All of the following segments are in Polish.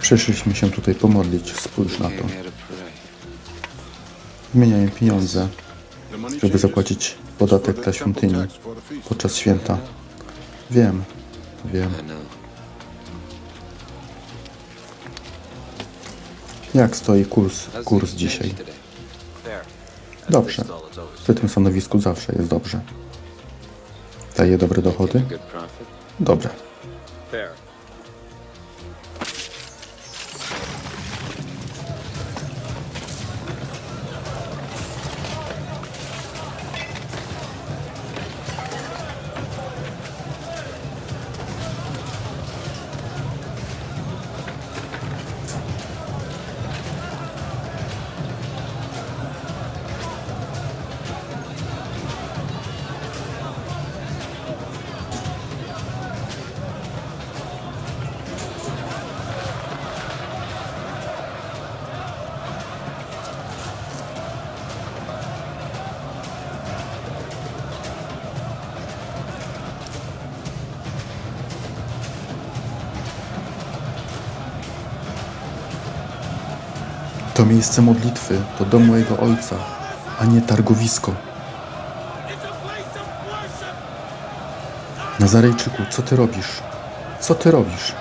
Przyszliśmy się tutaj pomodlić. Spójrz na to. Wymieniają pieniądze, żeby zapłacić podatek dla świątyni podczas święta. Wiem, wiem. Jak stoi kurs, kurs dzisiaj? Dobrze. Przy tym stanowisku zawsze jest dobrze. Daje dobre dochody? Dobre. To miejsce modlitwy, to dom mojego ojca, a nie targowisko. Nazarejczyku, co ty robisz? Co ty robisz?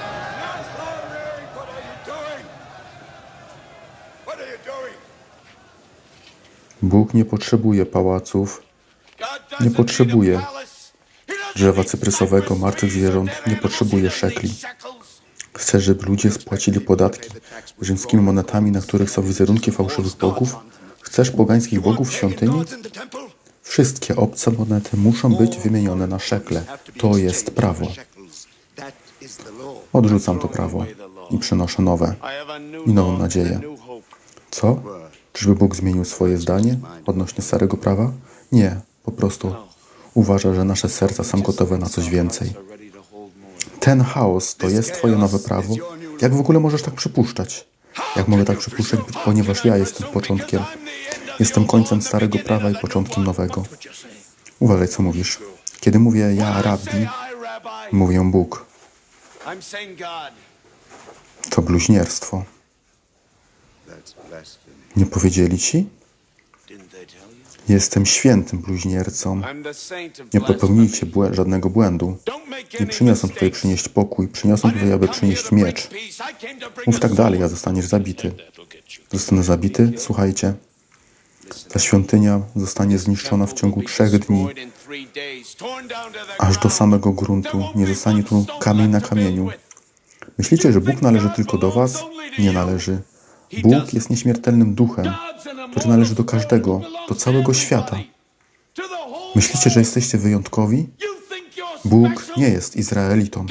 Bóg nie potrzebuje pałaców, Nie potrzebuje drzewa cyprysowego, martwych zwierząt, nie potrzebuje szekli. Chce, żeby ludzie spłacili podatki rzymskimi monetami, na których są wizerunki fałszywych bogów? Chcesz pogańskich bogów w świątyni? Wszystkie obce monety muszą być wymienione na szekle. To jest prawo. Odrzucam to prawo i przynoszę nowe. I nową nadzieję. Co? Czyżby Bóg zmienił swoje zdanie odnośnie starego prawa? Nie, po prostu uważa, że nasze serca są gotowe na coś więcej. Ten chaos to jest Twoje nowe prawo? Jak w ogóle możesz tak przypuszczać? Jak mogę tak przypuszczać, ponieważ ja jestem początkiem. Jestem końcem starego prawa i początkiem nowego. Uważaj, co mówisz. Kiedy mówię ja, rabbi, mówię Bóg. To bluźnierstwo. Nie powiedzieli ci? Jestem świętym bluźniercą. Nie popełnijcie błę- żadnego błędu. Nie any przyniosłem tutaj przynieść pokój, przyniosłem tutaj, aby przynieść miecz. Mów tak dalej, a zostaniesz zabity. Zostanę zabity? Słuchajcie. Ta świątynia zostanie zniszczona w ciągu trzech dni, aż do samego gruntu. Nie zostanie tu kamień na kamieniu. Myślicie, że Bóg należy tylko do was? Nie należy. Bóg jest nieśmiertelnym duchem, który należy do każdego, do całego świata. Myślicie, że jesteście wyjątkowi? Bóg nie jest Izraelitą.